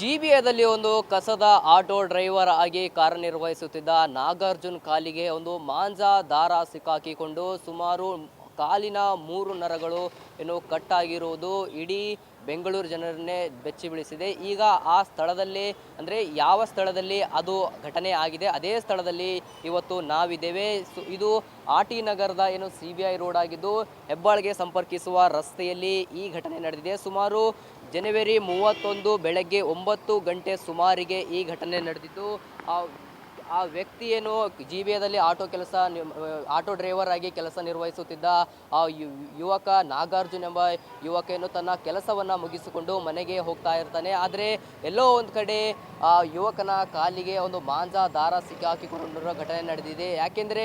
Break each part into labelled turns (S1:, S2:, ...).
S1: ಜಿಬಿಎದಲ್ಲಿ ಒಂದು ಕಸದ auto driver ಆಗಿ ಕಾರ್ಯನಿರ್ವಹಿಸುತ್ತಿದ್ದ ನಾಗಾರ್ಜುನ್ ಕಾಲಿಗೆ ಒಂದು ಮಾಂಜಾ ದಾರ ಸಿಕ್ಕಾಕಿಕೊಂಡು ಸುಮಾರು ಕಾಲಿನ ಮೂರು ನರಗಳು ಏನು ಕಟ್ಟಾಗಿರುವುದು ಇಡೀ ಬೆಂಗಳೂರು ಜನರನ್ನೇ ಬೆಚ್ಚಿ ಬೀಳಿಸಿದೆ. ಈಗ ಆ ಸ್ಥಳದಲ್ಲಿ ಅಂದರೆ ಯಾವ ಸ್ಥಳದಲ್ಲಿ ಅದು ಘಟನೆ ಆಗಿದೆ, ಅದೇ ಸ್ಥಳದಲ್ಲಿ ಇವತ್ತು ನಾವಿದ್ದೇವೆ. ಸು, ಇದು ಆರ್ ಟಿ ನಗರದ ಏನು ಸಿ ಬಿ ಐ ರೋಡ್ ಆಗಿದ್ದು ಹೆಬ್ಬಾಳ್ಗೆ ಸಂಪರ್ಕಿಸುವ ರಸ್ತೆಯಲ್ಲಿ ಈ ಘಟನೆ ನಡೆದಿದೆ. ಸುಮಾರು ಜನವರಿ ಮೂವತ್ತೊಂದು ಬೆಳಗ್ಗೆ ಒಂಬತ್ತು ಗಂಟೆ ಸುಮಾರಿಗೆ ಈ ಘಟನೆ ನಡೆದಿದ್ದು ಆ ವ್ಯಕ್ತಿ ಏನು ಜಿ ಬಿ ಆಟೋ ಕೆಲಸ ಆಟೋ ಡ್ರೈವರ್ ಆಗಿ ಕೆಲಸ ನಿರ್ವಹಿಸುತ್ತಿದ್ದ ಆ ಯುವಕ ನಾಗಾರ್ಜುನ್ ಎಂಬ ಯುವಕ ಏನು ತನ್ನ ಕೆಲಸವನ್ನು ಮುಗಿಸಿಕೊಂಡು ಮನೆಗೆ ಹೋಗ್ತಾ ಇರ್ತಾನೆ. ಆದರೆ ಎಲ್ಲೋ ಒಂದು ಕಡೆ ಆ ಯುವಕನ ಕಾಲಿಗೆ ಒಂದು ಮಾಂಜಾ ದಾರ ಸಿಕ್ಕಾಕಿಕೊಂಡಿರುವ ಘಟನೆ ನಡೆದಿದೆ. ಯಾಕೆಂದರೆ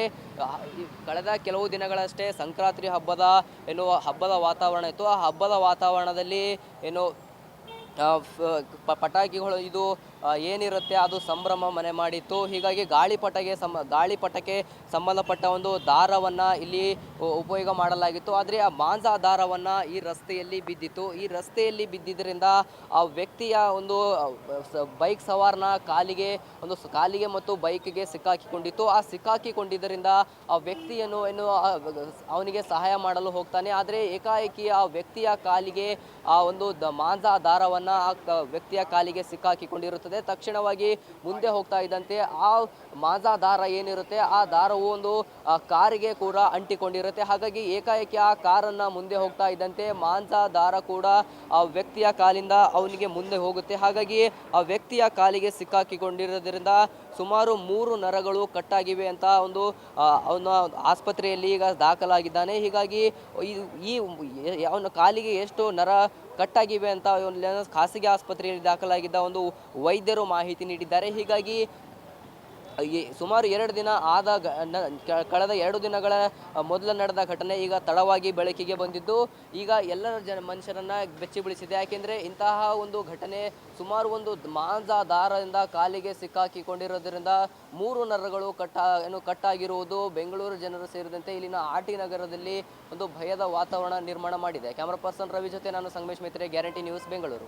S1: ಕಳೆದ ಕೆಲವು ದಿನಗಳಷ್ಟೇ ಸಂಕ್ರಾಂತಿ ಹಬ್ಬದ ಏನು ಹಬ್ಬದ ವಾತಾವರಣ ಇತ್ತು. ಆ ಹಬ್ಬದ ವಾತಾವರಣದಲ್ಲಿ ಏನು ಪಟಾಕಿಗಳು ಇದು ಏನಿರುತ್ತೆ ಅದು ಸಂಭ್ರಮ ಮನೆ ಮಾಡಿತ್ತು. ಹೀಗಾಗಿ ಗಾಳಿಪಟಗೆ ಸಂ ಗಾಳಿಪಟಕ್ಕೆ ಸಂಬಂಧಪಟ್ಟ ಒಂದು ದಾರವನ್ನು ಇಲ್ಲಿ ಉಪಯೋಗ ಮಾಡಲಾಗಿತ್ತು. ಆದರೆ ಆ ಮಾಂಜಾ ದಾರವನ್ನು ಈ ರಸ್ತೆಯಲ್ಲಿ ಬಿದ್ದಿತ್ತು. ಈ ರಸ್ತೆಯಲ್ಲಿ ಬಿದ್ದಿದ್ದರಿಂದ ಆ ವ್ಯಕ್ತಿಯ ಒಂದು ಬೈಕ್ ಸವಾರನ ಕಾಲಿಗೆ, ಒಂದು ಕಾಲಿಗೆ ಮತ್ತು ಬೈಕ್ಗೆ ಸಿಕ್ಕಾಕಿಕೊಂಡಿತ್ತು. ಆ ಸಿಕ್ಕಾಕಿಕೊಂಡಿದ್ದರಿಂದ ಆ ವ್ಯಕ್ತಿಯನ್ನು ಏನು ಅವನಿಗೆ ಸಹಾಯ ಮಾಡಲು ಹೋಗ್ತಾನೆ. ಆದರೆ ಏಕಾಏಕಿ ಆ ವ್ಯಕ್ತಿಯ ಕಾಲಿಗೆ ಆ ಒಂದು ಮಾಂಜಾ ದಾರವನ್ನು ಆ ವ್ಯಕ್ತಿಯ ಕಾಲಿಗೆ ಸಿಕ್ಕಾಕಿಕೊಂಡಿರುತ್ತದೆ. ತಕ್ಷಣವಾಗಿ ಮುಂದೆ ಹೋಗ್ತಾ ಇದ್ದಂತೆ ಆ ಮಾಜಾ ದಾರ ಏನಿರುತ್ತೆ, ಆ ದಾರವು ಒಂದು ಕಾರಿಗೆ ಕೂಡ ಅಂಟಿಕೊಂಡಿರುತ್ತೆ. ಹಾಗಾಗಿ ಏಕಾಏಕಿ ಆ ಕಾರನ್ನು ಮುಂದೆ ಹೋಗ್ತಾ ಇದ್ದಂತೆ ಮಾಂಜಾ ದಾರ ಕೂಡ ಆ ವ್ಯಕ್ತಿಯ ಕಾಲಿಂದ ಅವನಿಗೆ ಮುಂದೆ ಹೋಗುತ್ತೆ. ಹಾಗಾಗಿ ಆ ವ್ಯಕ್ತಿಯ ಕಾಲಿಗೆ ಸಿಕ್ಕಾಕಿಕೊಂಡಿರೋದ್ರಿಂದ ಸುಮಾರು ಮೂರು ನರಗಳು ಕಟ್ಟಾಗಿವೆ ಅಂತ ಒಂದು ಅವನ ಆಸ್ಪತ್ರೆಯಲ್ಲಿ ಈಗ ದಾಖಲಾಗಿದ್ದಾನೆ. ಹೀಗಾಗಿ ಈ, ಅವನ ಕಾಲಿಗೆ ಎಷ್ಟು ನರ ಕಟ್ಟಾಗಿವೆ ಅಂತ ಖಾಸಗಿ ಆಸ್ಪತ್ರೆಯಲ್ಲಿ ದಾಖಲಾಗಿದ್ದ ಒಂದು ವೈದ್ಯರು ಮಾಹಿತಿ ನೀಡಿದ್ದಾರೆ. ಹೀಗಾಗಿ ಈ ಸುಮಾರು ಎರಡು ದಿನ ಆದ ಕಳೆದ ಎರಡು ದಿನಗಳ ಮೊದಲು ನಡೆದ ಘಟನೆ ಈಗ ತಡವಾಗಿ ಬೆಳಕಿಗೆ ಬಂದಿದ್ದು. ಈಗ ಎಲ್ಲರ ಜನ, ಮನುಷ್ಯರನ್ನ ಬೆಚ್ಚಿ ಬೀಳಿಸಿದೆ. ಯಾಕೆಂದರೆ ಇಂತಹ ಒಂದು ಘಟನೆ ಸುಮಾರು ಒಂದು ಮಾಂಸ ದಾರದಿಂದ ಕಾಲಿಗೆ ಸಿಕ್ಕಾಕಿಕೊಂಡಿರೋದ್ರಿಂದ ಮೂರು ನರಗಳು ಕಟ್ಟ, ಏನು ಕಟ್ಟಾಗಿರುವುದು ಬೆಂಗಳೂರು ಜನರು ಸೇರಿದಂತೆ ಇಲ್ಲಿನ ಆರ್ ಟಿ ನಗರದಲ್ಲಿ ಒಂದು ಭಯದ ವಾತಾವರಣ ನಿರ್ಮಾಣ ಮಾಡಿದೆ. ಕ್ಯಾಮರಾ ಪರ್ಸನ್ ರವಿ ಜೊತೆ ನಾನು Sangamesh Mitre, guarantee news Bengaluru.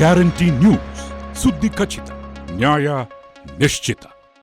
S2: Guarantee news, ಸುದ್ದಿ ಖಚಿತ, ನ್ಯಾಯ Mestita.